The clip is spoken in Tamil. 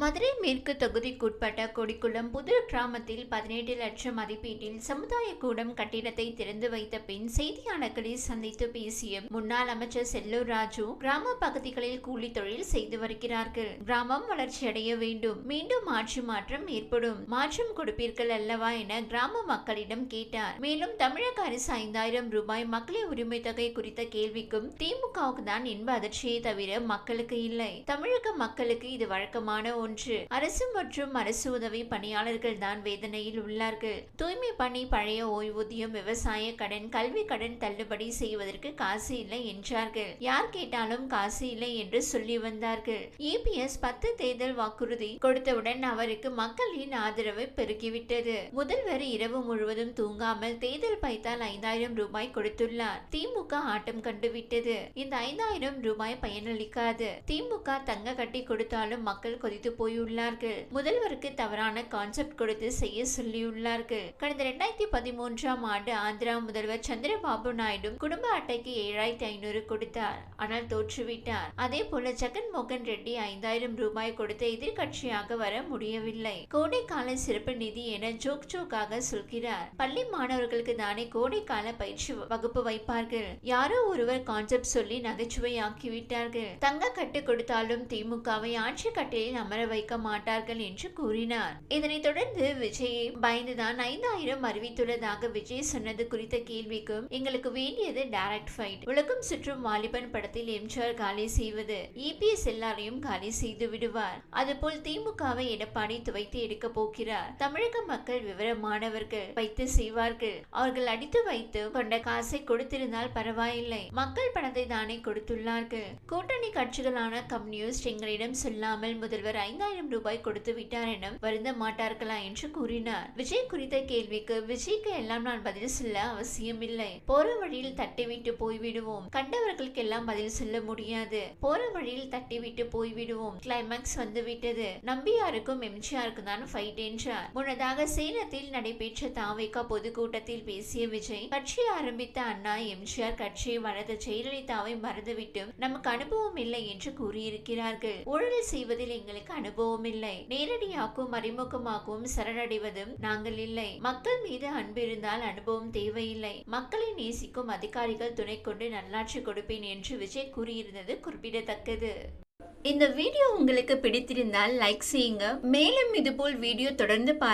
மதுரை மேற்கு தொகுதிக்குட்பட்ட கொடிக்குளம் புதூர் கிராமத்தில் பதினெட்டு லட்சம் மதிப்பீட்டில் சமுதாய கூடம் கட்டிடத்தை திறந்து வைத்த பின் செய்தியாளர்களை சந்தித்து பேசிய முன்னாள் அமைச்சர் செல்லூர் ராஜு கிராம பகுதிகளில் கூலி தொழில் செய்து வருகிறார்கள். கிராமம் வளர்ச்சியடைய வேண்டும். மீண்டும் ஆட்சி மாற்றம் ஏற்படும். மாற்றம் கொடுப்பீர்கள் அல்லவா என கிராம மக்களிடம் கேட்டார். மேலும் தமிழக அரசு ஐந்தாயிரம் ரூபாய் மக்களின் உரிமை தொகை குறித்த கேள்விக்கும் திமுகவுக்கு தான் இன்ப அதிர்ச்சியை தவிர மக்களுக்கு இல்லை. தமிழக மக்களுக்கு இது வழக்கமான ஒன்று. அரசு மற்றும் அரசு உதவி பணியாளர்கள் தான் வேதனையில் உள்ளார்கள். தூய்மை பணி பழைய ஓய்வூதியம் விவசாய கடன் கல்வி கடன் தள்ளுபடி செய்வதற்கு காசு இல்லை என்றார்கள். யார் கேட்டாலும் காசு இல்லை என்று சொல்லி வந்தார்கள். இபிஎஸ் பத்து தேர்தல் வாக்குறுதி கொடுத்தவுடன் அவருக்கு மக்களின் ஆதரவு பெருக்கிவிட்டது முதல்வர் இரவு முழுவதும் தூங்காமல் தேர்தல் பைத்தால் ஐந்தாயிரம் ரூபாய் கொடுத்துள்ளார். திமுக ஆட்டம் கண்டுவிட்டது. இந்த ஐந்தாயிரம் ரூபாய் பயனளிக்காது. திமுக தங்க கட்டி கொடுத்தாலும் மக்கள் கொதித்து போயுள்ளார்கள். முதல்வருக்கு தவறான கான்செப்ட் கொடுத்து செய்ய சொல்லியுள்ளார்கள். கடந்த இரண்டாயிரத்தி பதிமூன்றாம் ஆண்டு ஆந்திரா முதல்வர் சந்திரபாபு நாயுடு குடும்ப அட்டைக்கு ஏழாயிரத்தி ஐநூறு கொடுத்தார். ஆனால் தோற்றுவிட்டார். அதே போல ஜெகன் மோகன் ரெட்டி ஐந்தாயிரம் ரூபாய் கொடுத்து எதிர்கட்சியாக வர முடியவில்லை. கோடைக்கால சிறப்பு நிதி என ஜோக் ஜோக்காக சொல்கிறார். பள்ளி மாணவர்களுக்கு தானே கோடைக்கால பயிற்சி வகுப்பு வைப்பார்கள். யாரோ ஒருவர் கான்செப்ட் சொல்லி நகைச்சுவை ஆக்கிவிட்டார்கள் தங்க கட்டு கொடுத்தாலும் திமுகவை ஆட்சி கட்டிலில் அமர வைக்க மாட்டார்கள் என்று கூறினார். இதனைத் தொடர்ந்து விஜயை பயந்துதான் ஐந்தாயிரம் அறிவித்துள்ளதாக விஜய் சொன்னது குறித்த கேள்விக்கும் எங்களுக்கு வேண்டியது டைரக்ட் ஃபைட் உலகம் சுற்றும் வாலிபன் படத்தில் எம்ஜிஆர் காலி செய்வது. இபிஎஸ் எல்லாரையும் காலி செய்து விடுவார். அதுபோல் திமுகவை எடப்பாடி துவைத்து எடுக்க போகிறார். தமிழக மக்கள் விவரமானவர்கள் வைத்து செய்வார்கள். அவர்கள் அடித்து வைத்து கொண்ட காசை கொடுத்திருந்தால் பரவாயில்லை. மக்கள் பணத்தை தானே கொடுத்துள்ளார்கள். கூட்டணி கட்சிகளான கம்யூனிஸ்ட் எங்களிடம் சொல்லாமல் முதல்வர் ஐந்தாயிரம் ரூபாய் கொடுத்து விட்டார் என வருந்த மாட்டார்களா என்று கூறினார். விஜய் குறித்த கேள்விக்கு விஜய்க்கு எல்லாம் நான் பதில் சொல்ல அவசியமில்லை. போற வழியில் தட்டிவிட்டு போய்விடுவோம். கண்டவர்களுக்கெல்லாம் பதில் சொல்ல முடியாது. போற வழியில் தட்டிவிட்டு போய்விடுவோம். கிளைமேக்ஸ் வந்து விட்டது நம்பியாருக்கும் எம்ஜிஆருக்கும் தான் ஃபைட் என்றார். முன்னதாக சேலத்தில் நடைபெற்ற தாவேகா பொதுக்கூட்டத்தில் பேசிய விஜய் கட்சி ஆரம்பித்த அண்ணா எம்ஜிஆர் கட்சியை வளர்த்த ஜெயலலிதாவை மறந்துவிட்டு நமக்கு அனுபவம் இல்லை என்று கூறியிருக்கிறார்கள். ஊழல் செய்வதில் எங்களுக்கு அனுபவம் இல்லை நேரடியாகவும் மறைமுகமாகவும் சரணடைவதும் நாங்கள் இல்லை. மக்கள் மீது அன்பு இருந்தால் அனுபவம் தேவையில்லை. மக்களை நேசிக்கும் அதிகாரிகள் துணை கொண்டு நல்லாட்சி கொடுப்பேன் என்று விஜய் கூறியிருந்தது குறிப்பிடத்தக்கது. இந்த வீடியோ உங்களுக்கு பிடித்திருந்தால் லைக் செய்யுங்க. மேலும் இதுபோல் வீடியோ தொடர்ந்து பார்க்க